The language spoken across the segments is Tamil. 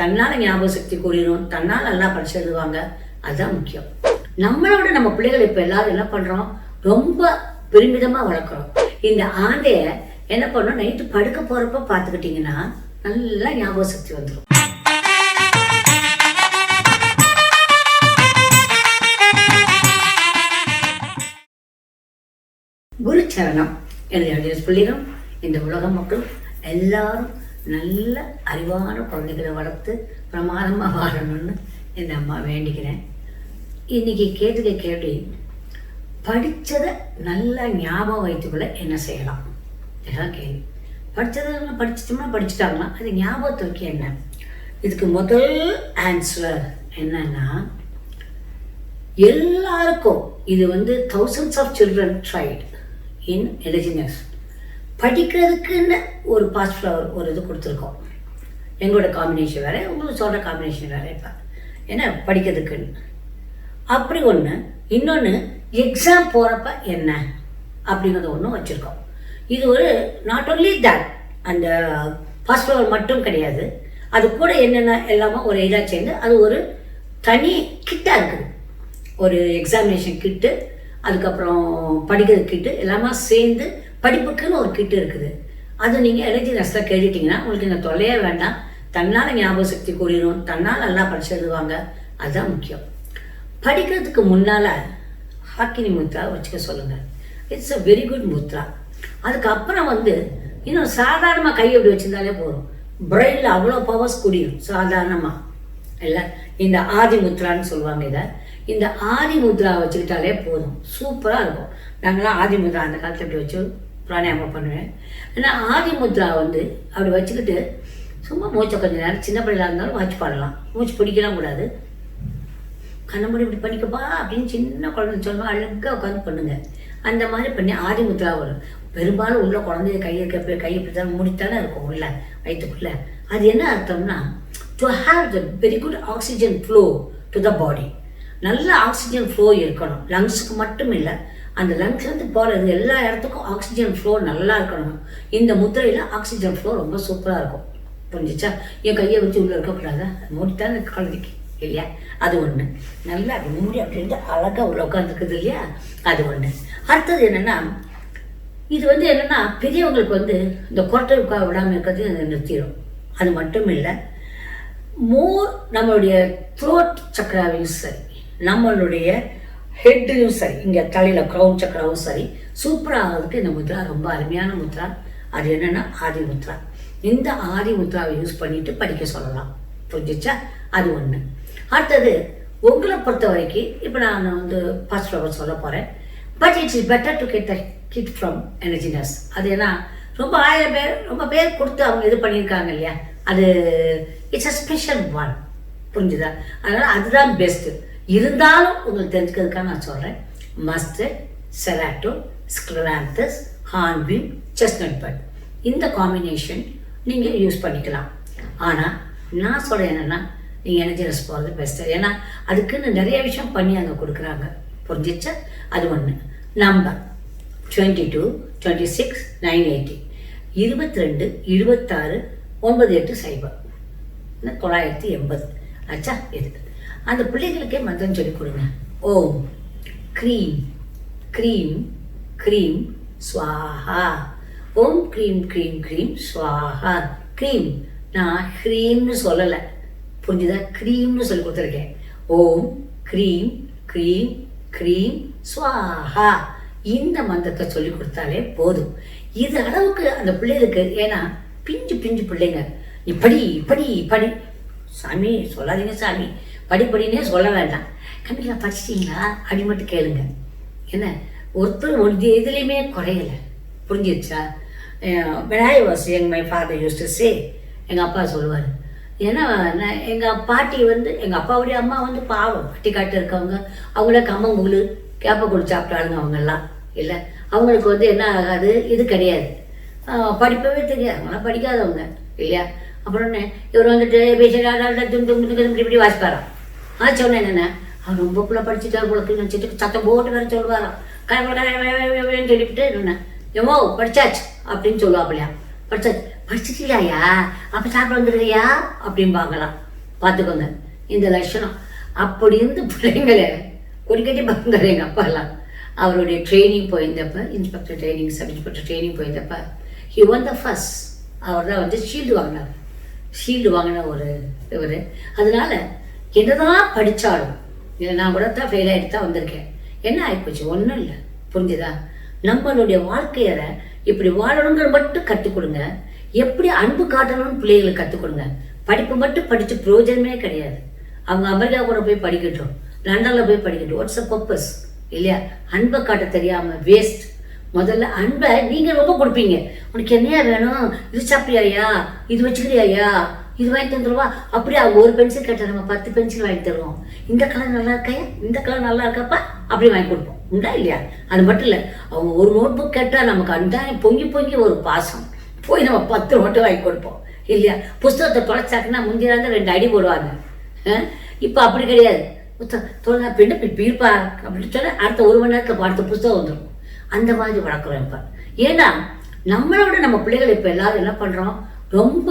தன்னால் ஞாபக சக்தி கூறிடும் தன்னால் நல்லா படிச்சு எழுதுவாங்க. அதுதான் முக்கியம். நம்மளோட நம்ம பிள்ளைகள் இப்போ எல்லாரும் என்ன பண்ணுறோம் ரொம்ப பெருமிதமாக வளர்க்குறோம். இந்த ஆந்தைய என்ன பண்ணோம்? நைட்டு படுக்க போகிறப்ப பார்த்துக்கிட்டிங்கன்னா நல்லா ஞாபக சக்தி வந்துடும் குரு சரணம் என்னுடைய பிள்ளைகள் இந்த உலக மக்கள் எல்லாரும் நல்ல அறிவான குழந்தைகளை வளர்த்து பிரமாதமாக வாழணும்னு இந்த அம்மா வேண்டிக்கிறேன். இன்றைக்கி கேட்டுக்க கேள்வி படித்ததை நல்லா ஞாபகம் வைத்துக்கொள்ள என்ன செய்யலாம்? இதுதான் கேள்வி. படித்ததை படிச்சிட்டோம்னா படிச்சுட்டாங்களா அது ஞாபகத்தை என்ன? இதுக்கு முதல் ஆன்சர் என்னன்னா எல்லாருக்கும் இது வந்து thousands of children tried in எலிஜினஸ் படிக்கிறதுக்குன்னு ஒரு பாஸ் ஃப்ளவர் ஒரு இது கொடுத்துருக்கோம். எங்களோட காம்பினேஷன் வேறு உங்களுக்கு சொல்கிற காம்பினேஷன் வேறு இப்போ. ஏன்னா படிக்கிறதுக்குன்னு. அப்படி ஒன்று இன்னொன்று எக்ஸாம் போகிறப்ப என்ன? அப்படிங்கிறத ஒன்று வச்சுருக்கோம். இது ஒரு நாட் ஓன்லி தட் அந்த ஃபர்ஸ்ட் ஃப்ளவர் மட்டும் கிடையாது. அது கூட என்னென்ன எல்லாமே ஒரு இதாக சேர்ந்து அது ஒரு தனி கிட்டாக இருக்குது. ஒரு எக்ஸாமினேஷன் கிட்டு அதுக்கப்புறம் படிக்கிறது கிட்டு எல்லாமே சேர்ந்து படிப்புக்குன்னு ஒரு கிட்டு இருக்குது. அது நீங்கள் எலஜினஸில் கேட்டுட்டிங்கன்னா உங்களுக்கு இந்த தொல்லையே வேண்டாம். தன்னால் ஞாபக சக்தி கூடிடும் தன்னால் நல்லா படிச்சு எழுதுவாங்க. அதுதான் முக்கியம். படிக்கிறதுக்கு முன்னால் ஹாக்கினி முத்ரா வச்சுக்க சொல்லுங்கள் it's a very good mudra. அதுக்கப்புறம் வந்து இன்னும் சாதாரணமாக கை அப்படி வச்சிருந்தாலே போதும். பிரெயினில் அவ்வளோ பவர்ஸ் குடியும் சாதாரணமாக இல்லை? இந்த ஆதி முத்ரான்னு சொல்லுவாங்க இதை. இந்த ஆதி முத்ரா வச்சுக்கிட்டாலே போதும். சூப்பராக இருக்கும். நாங்களாம் ஆதி முத்ரா அந்த காலத்தில் இப்படி வச்சு பிராணாயாமம் பண்ணுவேன். ஏன்னா ஆதி முத்ரா வந்து அப்படி வச்சுக்கிட்டு சும்மா மூச்சை கொஞ்ச நேரம் சின்ன பிள்ளையாக இருந்தாலும் வாட்ச் பாடலாம். மூச்சு பிடிக்கலாம் கூடாது. கண்ண மூடி இப்படி பண்ணிக்கப்பா அப்படின்னு சின்ன குழந்தை சொல்லுவோம் அழகாக உட்காந்து பண்ணுங்க. அந்த மாதிரி பண்ணி ஆதி முத்ரா வரும். பெரும்பாலும் உள்ள குழந்தைய கையை கையை கையை இப்படி முடித்தானே இருக்கும் உள்ள வயிற்றுக்குள்ள. அது என்ன அர்த்தம்னா to have the very good oxygen flow to the body நல்ல ஆக்சிஜன் ஃப்ளோ இருக்கணும். லங்ஸுக்கு மட்டும் இல்லை அந்த லங்ஸ்லேருந்து போகிறது எல்லா இடத்துக்கும் ஆக்சிஜன் ஃப்ளோ நல்லா இருக்கணும். இந்த முத்திரையில் ஆக்சிஜன் ஃப்ளோ ரொம்ப சூப்பராக இருக்கும். புரிஞ்சிச்சா? என் கையை வச்சு உள்ளே இருக்கக்கூடாதா? மூடித்தானே குழந்தைக்கு இல்லையா? அது ஒன்று நல்லா மூடி அப்படின்ட்டு அழகாக உள்ள உட்காந்துருக்குது இல்லையா? அது ஒன்று அடுத்தது என்னென்னா இது வந்து என்னென்னா பெரியவங்களுக்கு வந்து இந்த கொட்டை உட்கார விடாமல் இருக்கிறது நிறுத்திடும் அது மட்டும் இல்லை மோர் நம்மளுடைய த்ரோட் சக்கராவையும் சரி நம்மளுடைய ஹெட்லையும் சரி இங்கே தலையில் க்ரௌன் சக்கராவும் சரி சூப்பராக ஆகிறதுக்கு இந்த முத்ரா ரொம்ப அருமையான முத்ரா. அது என்னென்னா ஆதி முத்ரா. இந்த ஆதி முத்ராவை யூஸ் பண்ணிட்டு படிக்க சொல்லலாம். புரிஞ்சிச்சா? அது ஒன்று அடுத்தது உங்களை பொறுத்த வரைக்கும் இப்போ நான் வந்து ஃபர்ஸ்ட் ஃப்ளவர் சொல்ல போகிறேன் but it's is better to get the kit from எனர்ஜினஸ் அது ஏன்னா ரொம்ப ஆயிரம் பேர் ரொம்ப பேர் கொடுத்து அவங்க இது பண்ணியிருக்காங்க இல்லையா? அது இட்ஸ் அ ஸ்பெஷல் ஒன் புரிஞ்சுதா? அதனால் அதுதான் பெஸ்ட்டு இருந்தாலும் உங்களுக்கு தெரிஞ்சுக்கிறதுக்காக நான் சொல்கிறேன் mustard cerato scleranthus hornbeam chestnut but இந்த காம்பினேஷன் நீங்கள் யூஸ் பண்ணிக்கலாம். ஆனால் நான் சொல்கிறேன் என்னென்னா நீங்கள் எனர்ஜினஸ் போகிறது பெஸ்ட்டு ஏன்னா அதுக்குன்னு நிறைய விஷயம் பண்ணி அங்கே கொடுக்குறாங்க. புரிஞ்சிச்சா? அது ஒன்று number twenty two twenty six nine eighty இருபத்தி ரெண்டு இருபத்தாறு ஒன்பது எட்டு சைபர். தொள்ளாயிரத்தி எண்பது. ஆச்சா இது அந்த பிள்ளைகளுக்கே மந்திரம் சொல்லிக் கொடுங்க. ஓம் க்ரீம் க்ரீம் க்ரீம் ஸ்வாஹா. ஓம் க்ரீம் க்ரீம் க்ரீம் ஸ்வாஹா. க்ரீம் நான் க்ரீம்னு சொல்லலை. புரிஞ்சுதா? க்ரீம்னு சொல்லி கொடுத்துருக்கேன். ஓம் க்ரீம் க்ரீம் க்ரீம் ஸ்வாஹா. இந்த மந்திரத்தை சொல்லி கொடுத்தாலே போதும். இது அளவுக்கு அந்த பிள்ளைகளுக்கு ஏன்னா பிஞ்சு பிஞ்சு பிள்ளைங்க. இப்படி இப்படி இப்படி. சாமி சொல்லாதீங்க சாமி. படிப்படினே சொல்ல வேண்டாம். கண்டிப்பாக படிச்சிட்டிங்களா? அப்படி மட்டும் கேளுங்க. என்ன? ஒருத்தர் ஒரு இதுலேயுமே குறையலை. புரிஞ்சிருச்சா? விநாய was young my father use எங்கள் அப்பா சொல்லுவார் ஏன்னா எங்கள் பாட்டி வந்து எங்கள் அப்பாவுடைய அம்மா வந்து பாவம். பட்டிக்காட்டு இருக்கவங்க அவங்கள கம்மங்கூழ் கேப்பக்கூழ் சாப்பிட்டாளுங்க அவங்கெல்லாம். இல்லை அவங்களுக்கு வந்து என்ன ஆகாது? இது கிடையாது. படிப்பவே தெரியாது. அவங்களாம் படிக்காதவங்க. இல்லையா? அப்புறம் என்ன? இவர் வந்துட்டு பேசுகிறாங்க தும் தும் தும் இப்படி இப்படி வாசிப்பாரான் ஆ சொன்னேன் என்ன அவர் ரொம்ப பிள்ளை படிச்சுட்டா உங்களுக்கு நினச்சிட்டு சத்தம் போட்டு வேற சொல்லுவாராம் கடவுள் சொல்லிவிட்டு என்ன எவ்வளோ படிச்சாச்சு அப்படின்னு சொல்லுவாப்பிலையா? படிச்சாச்சு. படிச்சிட்டியாயா? அப்போ சாப்பிட வந்துருக்கையா அப்படிம்பாங்களாம் பார்த்துக்கோங்க இந்த லட்சணம். அப்படி இருந்து பிள்ளைங்களை கொடிக்கட்டி பார்த்தாரு எங்கள் அப்பாலாம். அவருடைய training போயிருந்தப்ப inspector training sub inspector training போயிருந்தப்ப he won the first அவர் தான் வந்து ஷீல்டு வாங்கினார். ஷீல்டு வாங்கின ஒரு இவர். அதனால என்னதான் படித்தாலும் இல்லை நான் கூட தான் ஃபெயில் ஆகிட்டு தான் வந்திருக்கேன். என்ன ஆகிப்போச்சு ஒன்றும் இல்லை. புரிஞ்சுதா? நம்மளுடைய வாழ்க்கையில இப்படி வாழணுங்கிற மட்டும் கற்றுக் கொடுங்க எப்படி அன்பு காட்டணும்னு பிள்ளைகளுக்கு கற்றுக் கொடுங்க படிப்பு மட்டும் படித்து பிரயோஜனமே கிடையாது. அவங்க அமெரிக்கா கூட போய் படிக்கட்டும். லண்டனில் போய் படிக்கட்டும். வாட்ஸ் அ பர்பஸ் இல்லையா? அன்பை காட்ட தெரியாமல் வேஸ்ட் முதல்ல அன்பை நீங்கள் ரொம்ப கொடுப்பீங்க. உனக்கு என்னையா வேணும்? இது சாப்பிட்றியா இது வச்சுக்கிறியா இது வாங்கி தந்துருவா? அப்படியே அவங்க ஒரு பென்சில் கேட்டால் நம்ம பத்து பென்சில் வாங்கி தருவோம். இந்த கலர் நல்லா இருக்கையா இந்த கலர் நல்லா இருக்காப்பா? அப்படி வாங்கி கொடுப்போம். உண்டா இல்லையா? அது மட்டும் இல்லை அவங்க ஒரு நோட் புக் கேட்டால் நமக்கு அந்த பொங்கி பொங்கி ஒரு பாசம். போய் நம்ம பத்து நோட்டு வாங்கி கொடுப்போம். இல்லையா? புஸ்தகத்தை தொலைச்சாக்குன்னா முந்தியாந்து ரெண்டு அடி போடுவாங்க. இப்போ அப்படி கிடையாது. தொலை பின்ன பீர்ப்பா? அப்படின்னு சொன்னால் அடுத்த ஒரு மணி நேரத்தில் அடுத்த புஸ்தகம் வந்துடும் அந்த மாதிரி வளர்க்குறோம் இப்போ. ஏன்னா நம்மளோட நம்ம பிள்ளைகள் இப்போ எல்லாரும் என்ன பண்ணுறோம் ரொம்ப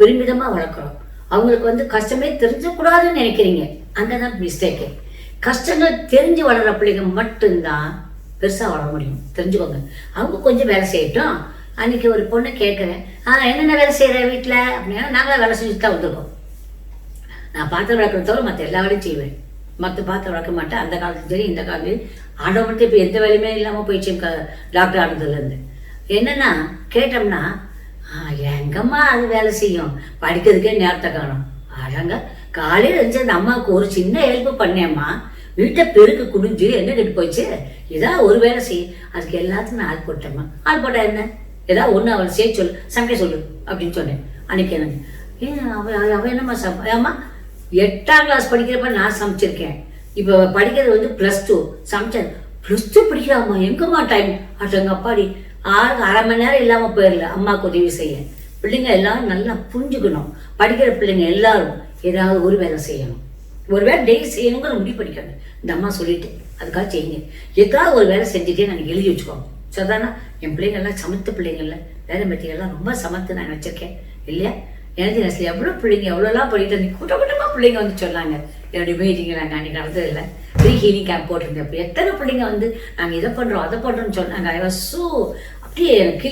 பெருமிதமாக வளர்க்குறோம். அவங்களுக்கு வந்து கஷ்டமே தெரிஞ்சக்கூடாதுன்னு நினைக்கிறீங்க. அங்கே தான் மிஸ்டேக்கு கஷ்டங்கள் தெரிஞ்சு வளர்கிற பிள்ளைங்க மட்டும்தான் பெருசாக வளர முடியும். தெரிஞ்சுக்கோங்க. அவங்க கொஞ்சம் வேலை செய்யட்டும். அன்றைக்கி ஒரு பொண்ணு கேட்குறேன். ஆ என்னென்ன வேலை செய்கிற வீட்டில் அப்படின்னா நாங்களாம் வேலை செஞ்சுட்டு தான் வந்திருக்கோம். நான் பாத்திரம் விளக்கிறத தவிர மற்ற எல்லா வேலையும் செய்வேன். மற்ற பாத்திரம் விளக்க மாட்டேன். அந்த காலத்துலையும் சரி இந்த காலத்துலையும் ஆண்டவன்ட்டு இப்போ எந்த வேலையுமே இல்லாமல் போயிடுச்சு டாக்டர் ஆனதுலேருந்து என்னென்னா கேட்டோம்னா எங்கம்மா அது வேலை செய்யும்? படிக்கிறதுக்கே நேரத்தை காணும். அழங்க காலையில் இருந்துச்சு அந்த அம்மாவுக்கு ஒரு சின்ன ஹெல்ப் பண்ணேம்மா. வீட்டை பெருக்கு குடிஞ்சு என்ன கெட்டு போச்சு ஏதாவது ஒரு வேலை செய். அதுக்கு எல்லாத்துக்கும் நான் ஆள் போட்டேம்மா. ஆள் போட்டா என்ன? ஏதாவது ஒன்று அவளை செய்ய சொல்லு. சமைக்க சொல்லு அப்படின்னு சொன்னேன். அன்னைக்கு எனக்கு. ஏன் அவ அவ என்னம்மா சம்? ஏம்மா எட்டாம் கிளாஸ் படிக்கிறப்ப நான் சமைச்சிருக்கேன். இப்போ படிக்கிறது வந்து ப்ளஸ் டூ சமைச்சேன் ப்ளஸ் டூ படிக்கிறாம்மா. எங்கம்மா டைம் அட்டங்க அப்பாடி. ஆறு அரை மணி நேரம் இல்லாமல் போயிடல. அம்மாவுக்கு உதவி செய்ய. பிள்ளைங்க எல்லாரும் நல்லா புரிஞ்சுக்கணும். படிக்கிற பிள்ளைங்க எல்லாரும் ஏதாவது ஒரு வேலை செய்யணும். ஒரு வேலை டெய்லி செய்யணுங்கிற முடிவு படிக்கணும் இந்த அம்மா சொல்லிட்டு அதுக்காக செய்யுங்க. ஏதாவது ஒரு வேலை செஞ்சுட்டே நாங்கள் எழுதி வச்சுக்கோங்க சொதானா என் பிள்ளைங்கள்லாம் சமத்து பிள்ளைங்கள்ல வேலை மெட்டிகள்லாம் ரொம்ப சமத்து நான் வச்சுருக்கேன். இல்லையா? எனது நெஸ்ல எவ்வளோ பிள்ளைங்க எவ்வளோலாம் பண்ணிட்டு வந்து கூட்ட கூட்டமாக பிள்ளைங்க வந்து சொன்னாங்க. என்னுடைய மீட்டிங்கில் நாங்கள் அன்றைக்கி நடந்ததில்லை இல்லை. ஹீலிங் கேம்ப் போட்டிருந்தேன். அப்போ எத்தனை பிள்ளைங்க வந்து நாங்கள் இதை பண்ணுறோம் அதை பண்ணுறோம்னு சொன்னாங்க. ஐ வாஸ் ஸோ அப்படியே எனக்கு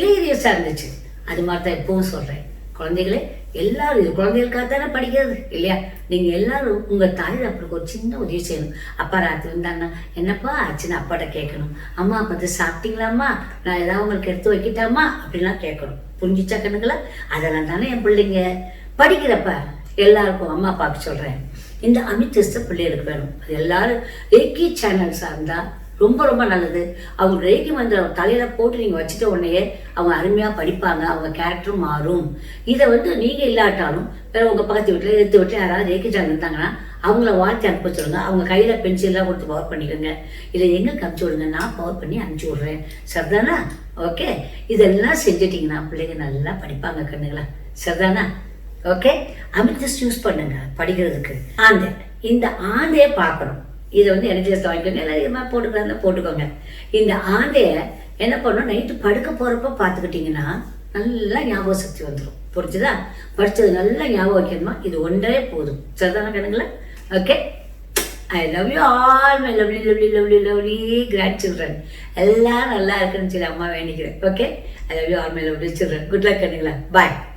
இருந்துச்சு. அது மாதிரி தான் எப்பவும் சொல்கிறேன் குழந்தைகளே எல்லாரும் இது குழந்தைகளுக்காக தானே படிக்கிறது இல்லையா? நீங்கள் எல்லாரும் உங்கள் தாய் அப்புறம் ஒரு சின்ன உதவி செய்யணும். அப்பா ராத்திரி இருந்தாங்கன்னா என்னப்பா ஆச்சுன்னு அப்பாட்ட கேட்கணும். அம்மா பார்த்து சாப்பிட்டீங்களாம்மா? நான் ஏதாவது உங்களுக்கு எடுத்து வைக்கிட்டாமா அப்படின்லாம் கேட்கணும். புரிஞ்சிச்சா கண்ணுங்களா? அதெல்லாம் தானே என் பிள்ளைங்க படிக்கிறப்ப எல்லாருக்கும் அம்மா அப்பாவுக்கு சொல்கிறேன் இந்த அமித்திஸ்த பிள்ளைகளுக்கு வேணும். அது எல்லாரும் ரேக்கி சேனல்ஸாக இருந்தால் ரொம்ப ரொம்ப நல்லது. அவங்க ரேக்கி மந்திரம் தலையில் போட்டு நீங்கள் வச்சுட்ட உடனே அவங்க அருமையாக படிப்பாங்க. அவங்க கேரக்டரும் மாறும். இதை வந்து நீங்கள் இல்லாட்டாலும் வேறு உங்கள் பக்கத்து வீட்டில் எடுத்து வீட்டில் யாராவது ரேக்கி சேனல் இருந்தாங்கன்னா அவங்கள வார்த்தை அனுப்ப சொல்லுங்க. அவங்க கையில் பென்சில்லாம் கொடுத்து பவர் பண்ணிக்கோங்க. இதை எங்கே அனுப்பிச்சி விடுங்க? நான் பவர் பண்ணி அனுப்பிச்சி விட்றேன். சரிதானா? ஓகே இதெல்லாம் செஞ்சிட்டிங்கன்னா பிள்ளைங்க நல்லா படிப்பாங்க கண்ணுங்களா சரிதானா? ஓகே அமிர்தஸ் யூஸ் பண்ணுங்க படிக்கிறதுக்கு. ஆந்தை. இந்த ஆந்தையை பார்க்கணும். இதை வந்து எனர்ஜி வாங்கிக்கோங்க. இல்லை இது போட்டுக்கிறாங்க போட்டுக்கோங்க. இந்த ஆந்தையை என்ன பண்ணணும்? நைட்டு படுக்க போகிறப்ப பார்த்துக்கிட்டிங்கன்னா நல்லா ஞாபக சக்தி வந்துடும் புரிஞ்சுதா? படித்தது நல்லா ஞாபகம் வைக்கணுமா? இது ஒன்றே போதும். சரிதான கணக்குல okay I love you all my lovely lovely lovely lovely grandchildren எல்லாம் நல்லா இருக்குன்னு சொல்லி அம்மா வேண்டிக்கிறேன். Okay I love you all my lovely children good luck கண்ணுங்களா. Bye